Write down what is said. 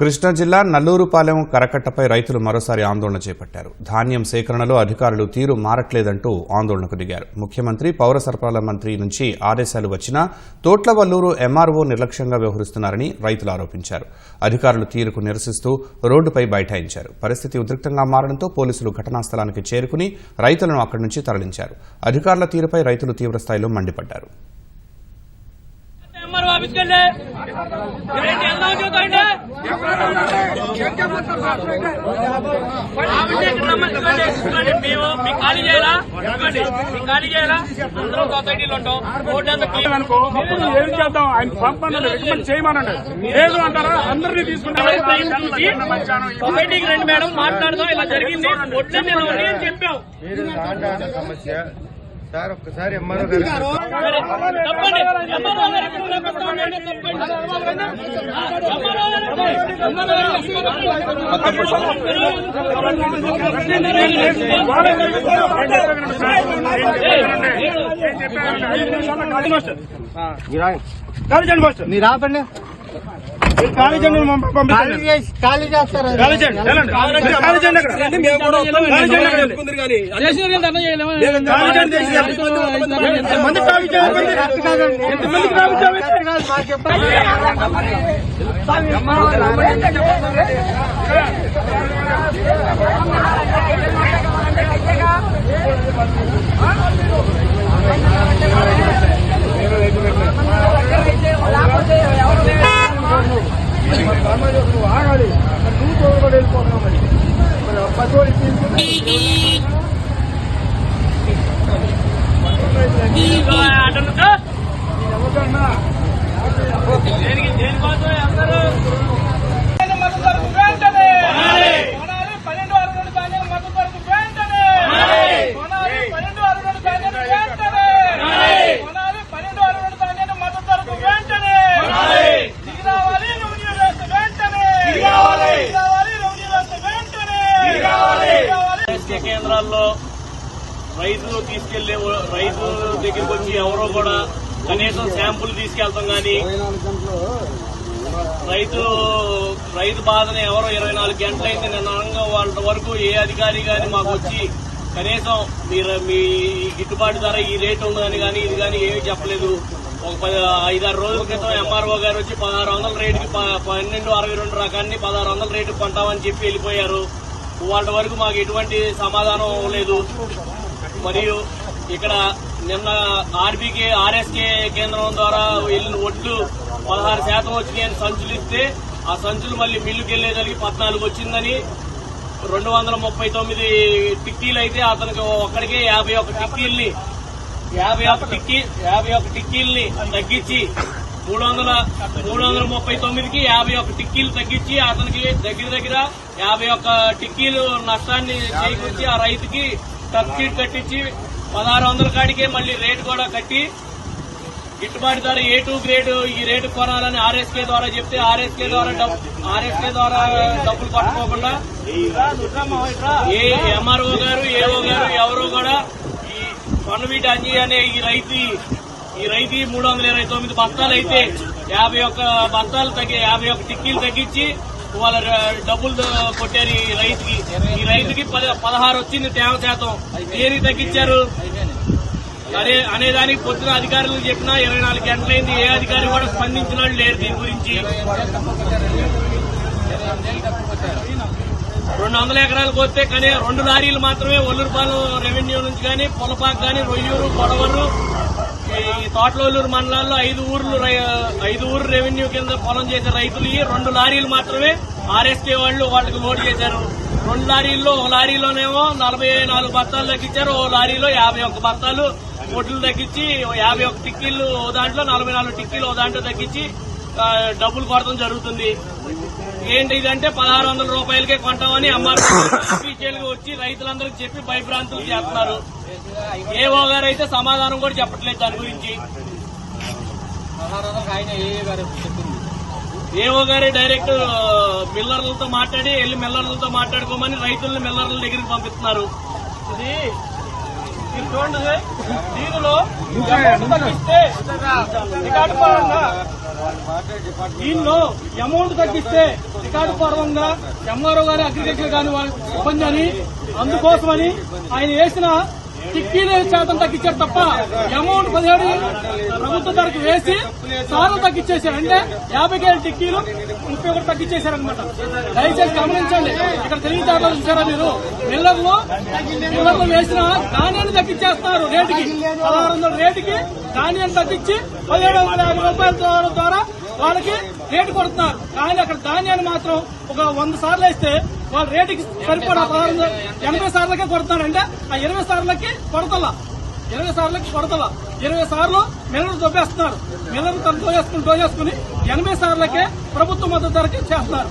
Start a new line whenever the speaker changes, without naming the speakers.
కృష్ణా జిల్లా నల్లూరుపాలెం కరకట్టపై రైతులు మరోసారి ఆందోళన చేపట్టారు. ధాన్యం సేకరణలో అధికారులు తీరు మారట్లేదంటూ ఆందోళనకు దిగారు. ముఖ్యమంత్రి పౌర సరఫరాల మంత్రి నుంచి ఆదేశాలు వచ్చినా తోట్లవల్లూరు ఎంఆర్ఓ నిర్లక్ష్యంగా వ్యవహరిస్తున్నారని రైతులు ఆరోపించారు. అధికారులు తీరుకు నిరసిస్తూ రోడ్డుపై బైఠాయించారు. పరిస్థితి ఉద్రిక్తంగా మారడంతో పోలీసులు ఘటనా స్థలానికి చేరుకుని రైతులను అక్కడి నుంచి తరలించారు. అధికారుల తీరుపై రైతులు తీవ్రస్థాయిలో మండిపడ్డారు
ఎంఆర్ఓ ఆఫీస్కి వెళ్ళి ఏంటి వెళ్దాం చూద్దాండి ఆవిడే ఇక్కడ రమ్మని ఇదిగోండి, ఇదిగోండి, మేము మీకు ఖాళీ చేయాలా? ఇదిగోండి మీకు ఖాళీ చేయాలా? అందరూ సొసైటీలో ఉంటాం. రోడ్డు అంతా క్లీన్
అనుకో ఏం చేద్దాం? ఆయన రికమెండ్ చేయమనండి. లేదు అంటారా? అందరినీ తీసుకుంటారు
సొసైటీకి రండి మేడం మాట్లాడదాం ఇలా జరిగింది. ఉన్నాయి అని చెప్పాం.
సమస్య సార్ ఒక్కసారి ఎంఆర్ఓ గారు?
సరే,
ఖాళీ
ఆపండి
ఖాళీ
చేస్తారు?
ఖాళీ చేయండి వెళ్ళండి
దేనికి దేనికోసం అందరూ మద్దతు ధరకు వెంటనే కొనాలి పన్నెండు ఆరు రెండు ధాన్యం మద్దతు ధరకు వెంటనే కొనాలి పన్నెండు ఆరు రెండు ధాన్యం వెంటనే కొనాలి పన్నెండు ఆరు రెండు ధాన్యం మద్దతు ధరకు వెంటనే దిగి రావాలి రెవెన్యూ వ్యవస్థ వెంటనే దిగి రావాలి రెవెన్యూ వ్యవస్థ వెంటనే ఎస్కే కేంద్రాల్లో రైతులు తీసుకెళ్ళే రైతు దగ్గరికి వచ్చి ఎవరో కూడా కనీసం శాంపుల్ తీసుకెళ్తాం కానీ రైతు రైతు బాధని ఎవరో ఇరవై నాలుగు గంటలైతే నిన్న వాళ్ళ వరకు ఏ అధికారి కానీ మాకు వచ్చి కనీసం మీరు మీ గిట్టుబాటు ధర ఈ రేటు ఉందని కానీ ఇది కానీ ఏమీ చెప్పలేదు. ఒక పది ఐదారు రోజుల క్రితం ఎంఆర్ఓ గారు వచ్చి పదహారు వందల రేటుకి పన్నెండు అరవై రెండు రకాన్ని పదహారు వందల రేటు కొంటామని చెప్పి వెళ్ళిపోయారు. వాళ్ళ వరకు మాకు ఎటువంటి సమాధానం లేదు. మరియు ఇక్కడ నిన్న ఆర్బీకే ఆర్ఎస్కే కేంద్రం ద్వారా వెళ్ళిన ఒడ్లు పదహారు శాతం వచ్చినాయని సంచులు ఇస్తే ఆ సంచులు మళ్ళీ మిల్లుకి వెళ్ళేదానికి పద్నాలుగు వచ్చిందని రెండు వందల ముప్పై తొమ్మిది టిక్కీలు అయితే అతనికి ఒక్కడికే యాభై ఒక టిక్కీల్ని యాభై ఒక టిక్కీ యాభై ఒక టిక్కీల్ని తగ్గించి మూడు వందల మూడు వందల ముప్పై తొమ్మిదికి యాభై ఒక టిక్కీలు తగ్గించి అతనికి దగ్గర దగ్గర యాభై ఒక టిక్కీలు నష్టాన్ని చేకూర్చి ఆ రైతుకి సబ్సిడీ కట్టించి పదహారు వందల కాడికే మళ్ళీ రేటు కూడా కట్టి గిట్టుబాటు ధర ఏ టూ గ్రేడ్ ఈ రేటు కొనాలని ఆర్ఎస్కే ద్వారా చెప్తే ఆర్ఎస్కే ద్వారా ఆర్ఎస్కే ద్వారా డబ్బులు పట్టుకోకుండా ఏ ఎంఆర్ఓ గారు ఏఓ గారు ఎవరు కూడా ఈ పన్నువీటి అంజీ అనే ఈ రైతు ఈ రైతు మూడు వందల ఇరవై తొమ్మిది బస్తాలు అయితే యాభై ఒక్క బస్తాలు తగ్గి యాభై ఒక్క టిక్కీలు తగ్గించి వాళ్ళ డబ్బులు కొట్టారు ఈ రైతుకి. ఈ రైతుకి పదహారు వచ్చింది తేమ శాతం. దేనికి తగ్గించారు? అదే అనేదానికి పొద్దున అధికారులు చెప్పినా ఇరవై నాలుగు గంటలైంది. ఏ అధికారి కూడా స్పందించిన లేరు దీని గురించి. రెండు వందల ఎకరాలకు వస్తే కానీ రెండు లారీలు మాత్రమే ఒల్లూరుపాలెం రెవెన్యూ నుంచి కానీ పొలపాక్ కానీ రొయ్యూరు కొడవరు ఈ తోటలూరు మండలాల్లో ఐదు ఊర్లు ఐదుగురు రెవెన్యూ కింద పొలం చేసే రైతులు ఈ రెండు లారీలు మాత్రమే ఆర్ఎస్కే వాళ్ళు వాళ్ళకి లోడ్ చేశారు. రెండు లారీల్లో ఒక లారీలోనేమో నలభై నాలుగు బస్తాలు తగ్గించారు ఓ లారీలో యాభై ఒక్క బస్తాలు ఒడ్లు తగ్గించి యాభై ఒక్క టిక్కీలు ఓ దాంట్లో నలభై నాలుగు టిక్కీలు ఓ దాంట్లో తగ్గించి డబ్బులు కొడతాం జరుగుతుంది. ఏంటి ఇదంటే పదహారు వందల రూపాయలకే కొంటామని అమ్మారు అఫీషియల్గా వచ్చి రైతులందరికీ చెప్పి భయభ్రాంతులు చేస్తున్నారు. ఏవో గారు అయితే సమాధానం కూడా చెప్పట్లేదు దాని గురించి. ఏవో గారే డైరెక్ట్ మిల్లర్లతో మాట్లాడి వెళ్ళి మిల్లర్లతో మాట్లాడుకోమని రైతులను మిల్లర్ల దగ్గరికి పంపిస్తున్నారు. ఇది చూడండి దీనిలో అమౌంట్ తగ్గిస్తే రికార్డు పరంగా
దీనిలో అమౌంట్ తగ్గిస్తే రికార్డు పూర్వంగా ఎంఆర్ఓ గారి అగ్రికల్చర్ గాని ఇబ్బంది అని అందుకోసమని ఆయన వేసిన టిక్కీల శాతం తగ్గించారు తప్ప అమౌంట్ పదిహేడు ప్రభుత్వ ధరకు వేసి సార్లు తగ్గించేశారు. అంటే యాభై కేజీ టిక్కీలు ముప్పై ఒకటి తగ్గించేశారు అనమాట దయచేసి గమనించండి. ఇక్కడ తెలివితేటలు చూసారా మీరు? మిల్లర్లు మిల్లర్లు వేసిన ధాన్యాన్ని తగ్గించేస్తున్నారు రేటుకి. పదహారు వందల రేటుకి ధాన్యాన్ని తగ్గించి పదిహేడు వందల యాభై రూపాయల ద్వారా వాళ్ళకి రేటు కొడుతున్నారు. కానీ అక్కడ ధాన్యాన్ని మాత్రం ఒక వంద సార్లు వేస్తే వాళ్ళ రేటుకి సరిపడా పదహారు ఎనభై సార్లకే కొడతాడంటే ఆ ఇరవై సార్లకి కొడతలా. ఇరవై సార్లకి కొడతలా. ఇరవై సార్లు మిల్లర్ దొబ్బేస్తున్నారు. మిల్లర్ తను దోచేసుకుని దోచేసుకుని ఎనభై సార్లకే ప్రభుత్వ మద్దతు ధరకి చేస్తున్నారు.